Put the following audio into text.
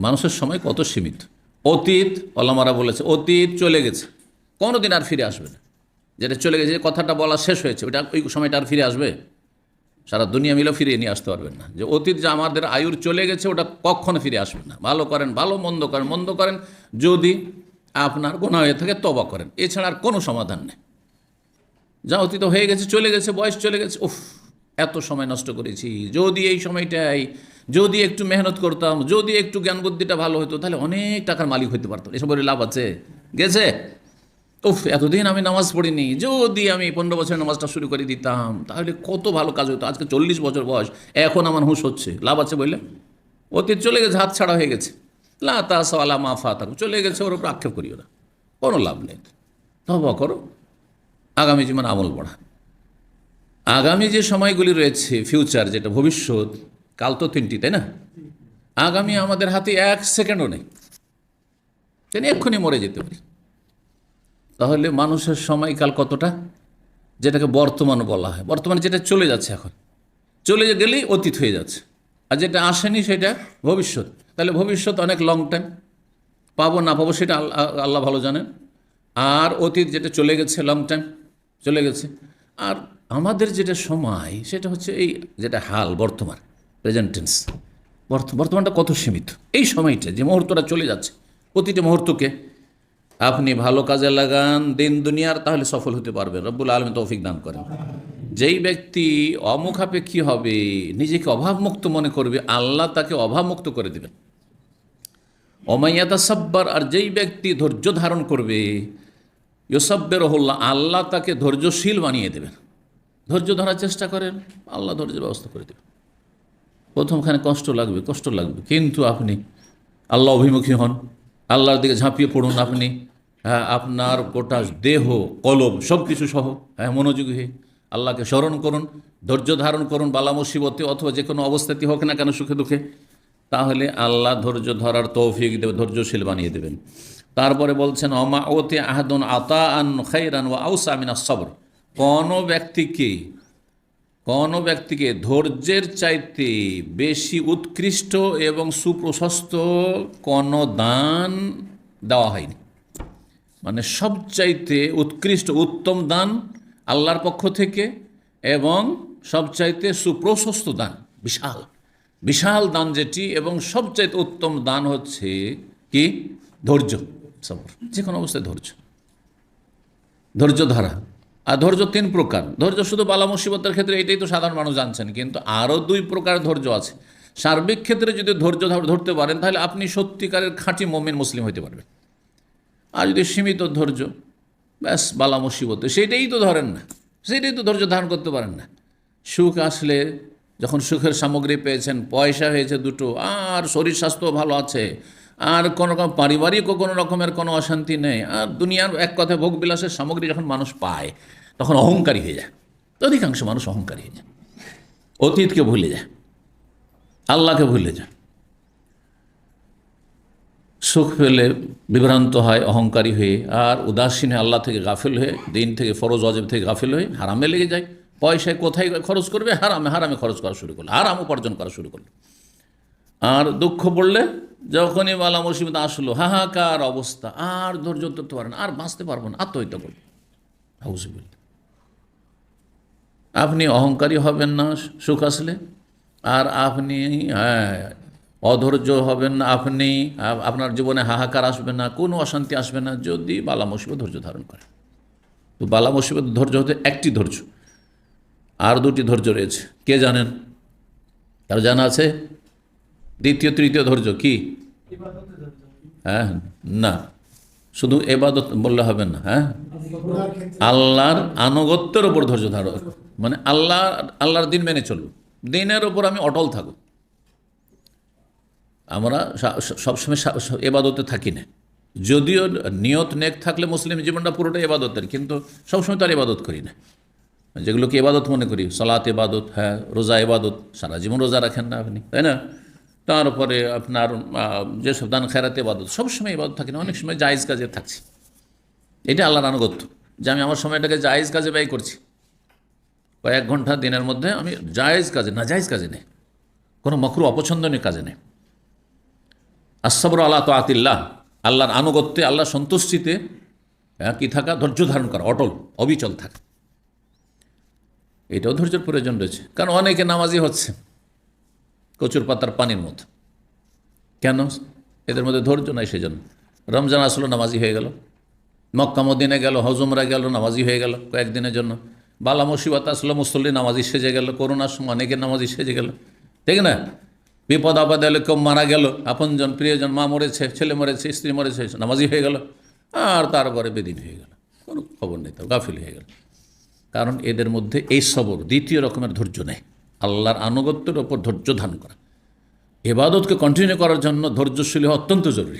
মানুষের সময় কত সীমিত? অতীত অলামারা বলেছে, অতীত চলে গেছে। কোনো দিন আর ফিরে আসবে না। যেটা চলে গেছে কথাটা বলা শেষ হয়েছে ওইটা ওই সময়টা আর ফিরে আসবে? সারা দুনিয়া মিলেও ফিরিয়ে নিয়ে আসতে পারবেন না। যে অতীত যে আমাদের আয়ুর চলে গেছে, ওটা কখনো ফিরে আসবে না। ভালো করেন, ভালো মন্দ করেন মন্দ করেন, যদি আপনার গোনা হয়ে থাকে তবা করেন। এছাড়া আর কোনো সমাধান নেই। যা অতীত হয়ে গেছে, চলে গেছে, বয়স চলে গেছে, উফ, এত সময় নষ্ট করেছি। যদি এই সময়টাই যদি একটু মেহনত করতাম, যদি একটু জ্ঞান বুদ্ধিটা ভালো হতো তাহলে অনেক টাকার মালিক হতে পারতাম এসব বলে লাভ আছে? গেছে? উফ, এতদিন আমি নামাজ পড়িনি। যদি আমি পনেরো বছর নামাজটা শুরু করে দিতাম, তাহলে কত ভালো কাজ হতো আজকে চল্লিশ বছর বয়স, এখন আমার হুঁশ হচ্ছে। লাভ আছে বললে? অতীত চলে গেছে, হাত ছাড়া হয়ে গেছে। লা তাস আলা মা ফাতাক চলে গেছে, ওর উপর আক্ষেপ করিও না। কোনো লাভ নেই। তবা করো। আগামী জীবন আমল পড়া। আগামী যে সময়গুলি রয়েছে ফিউচার যেটা, ভবিষ্যৎ কাল তো তিনটি, তাই না? আগামী আমাদের হাতে এক সেকেন্ডও নেই। তিনি এক্ষুনি মরে যেতে পারি। তাহলে মানুষের সময়কাল কতটা? যেটাকে বর্তমান বলা হয়। বর্তমানে যেটা চলে যাচ্ছে এখন। চলে গেলেই অতীত হয়ে যাচ্ছে। আর যেটা আসেনি সেটা ভবিষ্যৎ। তাহলে ভবিষ্যৎ অনেক লং টাইম পাবো, না পাবো সেটা আল্লাহ আল্লাহ ভালো জানেন। আর অতীত যেটা চলে গেছে লং টাইম চলে গেছে। আর আমাদের যেটা সময়, সেটা হচ্ছে এই যেটা হাল, বর্তমান। প্রেজেন্ট টেন্স বর্তমানটা কত সীমিত? এই সময়টা যে মুহূর্তটা চলে যাচ্ছে, প্রতিটি মুহূর্তকে আপনি ভালো কাজে লাগান, দিন দুনিয়ার, তাহলে সফল হতে পারবেন। রব্বুল আলমী তৌফিক দান করেন। যেই ব্যক্তি অমুখাপেক্ষী হবে, নিজেকে অভাবমুক্ত মনে করবে, আল্লাহ তাকে অভাবমুক্ত করে দেবেন। অমাইয়াতা সাব্বার আর যেই ব্যক্তি ধৈর্য ধারণ করবে ইউসাব্বের হল্লা আল্লাহ তাকে ধৈর্যশীল বানিয়ে দেবেন। ধৈর্য ধরার চেষ্টা করেন, আল্লাহ ধৈর্যের ব্যবস্থা করে দেবেন। প্রথমখানে কষ্ট লাগবে কষ্ট লাগবে। কিন্তু আপনি আল্লাহ অভিমুখী হন, আল্লাহর দিকে ঝাঁপিয়ে পড়ুন আপনি। হ্যাঁ আপনার গোটা দেহ, কলব সব কিছু সহ হ্যাঁ মনোযোগী হয়ে আল্লাহকে স্মরণ করুন, ধৈর্য ধারণ করুন, বালা মুসিবতে অথবা যে কোনো অবস্থাতে হোক না কেন সুখে দুঃখে, তাহলে আল্লাহ ধৈর্য ধরার তৌফিক দেবে, ধৈর্যশীল বানিয়ে দেবেন। তারপরে বলছেন, অমা ওতে আহাদন আতা আন খাইরান ও আউসা আমিনা সবর। কোনো ব্যক্তিকে কোনো ব্যক্তিকে ধৈর্যের চাইতে বেশি উৎকৃষ্ট এবং সুপ্রশস্ত কোনো দান দেওয়া হয়নি। মানে সবচাইতে উৎকৃষ্ট উত্তম দান আল্লাহর পক্ষ থেকে এবং সবচাইতে সুপ্রশস্ত দান, বিশাল। বিশাল দান যেটি এবং সবচাইতে উত্তম দান হচ্ছে কি? ধৈর্য। সবর। যে কোনো অবস্থায় ধৈর্য। ধৈর্য ধরা আর ধৈর্য তিন প্রকার। ধৈর্য শুধু বালা মুসিবতের ক্ষেত্রে এটাই তো সাধারণ মানুষ জানছেন, কিন্তু আরও দুই প্রকার ধৈর্য আছে। সার্বিক ক্ষেত্রে যদি ধৈর্য ধর- ধরতে পারেন, তাহলে আপনি সত্যিকারের খাঁটি মমিন মুসলিম হতে পারবেন। আর যদি সীমিত ধৈর্য, ব্যাস, বালা মুসিবত। সেটাই তো ধরেন না। সেটাই তো ধৈর্য ধারণ করতে পারেন না। সুখ আসলে যখন সুখের সামগ্রী পেয়েছেন, পয়সা হয়েছে দুটো, আর শরীর স্বাস্থ্য ভালো আছে, আর কোনো রকম পারিবারিকও কোনো রকমের কোনো অশান্তি নেই, আর দুনিয়ার এক কথায় ভোগ বিলাসের সামগ্রী যখন মানুষ পায় তখন অহংকারী হয়ে যায়। অধিকাংশ মানুষ অহংকারী হয়ে যায়। অতীতকে ভুলে যায়। আল্লাহকে ভুলে যায়। সুখ পেলে বিভ্রান্ত হয়, অহংকারী হয়ে, আর উদাসীন হয়ে আল্লাহ থেকে গাফিল হয়ে, দিন থেকে ফরজ, অজেব থেকে গাফিল হয়ে হারামে লেগে যায়। পয়সায় কোথায় খরচ করবে? হারামে হারামে খরচ করা শুরু করল। হারাম উপার্জন করা শুরু করল। আর দুঃখ পড়লে যখনই বালা মুসিবত আসলো, হাহাকার অবস্থা। আর ধৈর্য ধরতে পারেন আর বাঁচতে পারব না, আত্মহত্যা করবে। আপনি অহংকারী হবেন না, সুখ আসলে। আর আপনি হ্যাঁ অধৈর্য হবেন না, আপনি, আপনার জীবনে হাহাকার আসবে না, কোনো অশান্তি আসবে না, যদি বালা মুসিবত ধৈর্য ধারণ করে তো বালা মুসিবত ধৈর্য হতে একটি ধৈর্য, আর দুটি ধৈর্য রয়েছে। কে জানেন? কারও জানা আছে? দ্বিতীয়, তৃতীয় ধৈর্য কি? হ্যাঁ না। শুধু এবাদত বললে হবে না হ্যাঁ? আল্লাহর আনুগত্যের ওপর ধৈর্য ধারণ মানে আল্লাহ, আল্লাহর দিন মেনে চলব দিনের ওপর আমি অটল থাকব আমরা সবসময় এবাদতে থাকি না। যদিও নিয়ত নেক থাকলে মুসলিম জীবনটা পুরোটা এবাদতের, কিন্তু সবসময় তো আর এবাদত করি না। যেগুলোকে এবাদত মনে করি, সলাত এবাদত হ্যাঁ রোজা এবাদত, সারা জীবন রোজা রাখেন না আপনি, তাই না? তারপরে আপনার যেসব দান খেরাতে এবাদত, সবসময় এবাদত থাকি না, অনেক সময় জায়েজ কাজে থাকছি। এটা আল্লাহর আনুগত্য যে আমি আমার সময়টাকে জায়েজ কাজে ব্যয় করছি। কয়েক ঘণ্টা দিনের মধ্যে আমি জায়েজ কাজে না জায়েজ কাজে নেই। কোনো মকরু অপছন্দনীয় কাজে নেই। আসাবর আল্লাহ তো আতিল্লাহ আল্লাহর আনুগত্যে আল্লাহ সন্তুষ্টিতে হ্যাঁ, কি থাকা? ধৈর্য ধারণ করা অটল অবিচল থাকা। এটাও ধৈর্যের প্রয়োজন রয়েছে। কারণ অনেকে নামাজি হচ্ছে কচুর পাতার পানির মতো। কেন? এদের মধ্যে ধৈর্য নাই সেজন্য। রমজান আসলো নামাজি হয়ে গেল। মক্কা মদিনে গেল হজমরা গেল নামাজি হয়ে গেল কয়েকদিনের জন্য। বালা মুসিবত আসলো, মুসল্লি নামাজি সেজে গেল করোনার সময় অনেকে নামাজি সেজে গেল। ঠিক না? বিপদ আপদ এলে কেউ মারা গেল। আপনজন, প্রিয়জন, মা মরেছে, ছেলে মরেছে, স্ত্রী মরেছে, নামাজি হয়ে গেল। আর তারপরে বেদিন হয়ে গেল। কোনো খবর নেই তার গাফিল হয়ে গেল। কারণ এদের মধ্যে এই সবর দ্বিতীয় রকমের ধৈর্য নেই। আল্লাহর আনুগত্যের ওপর ধৈর্য ধান করা। এবাদতকে কন্টিনিউ করার জন্য ধৈর্যশীল হওয়া অত্যন্ত জরুরি।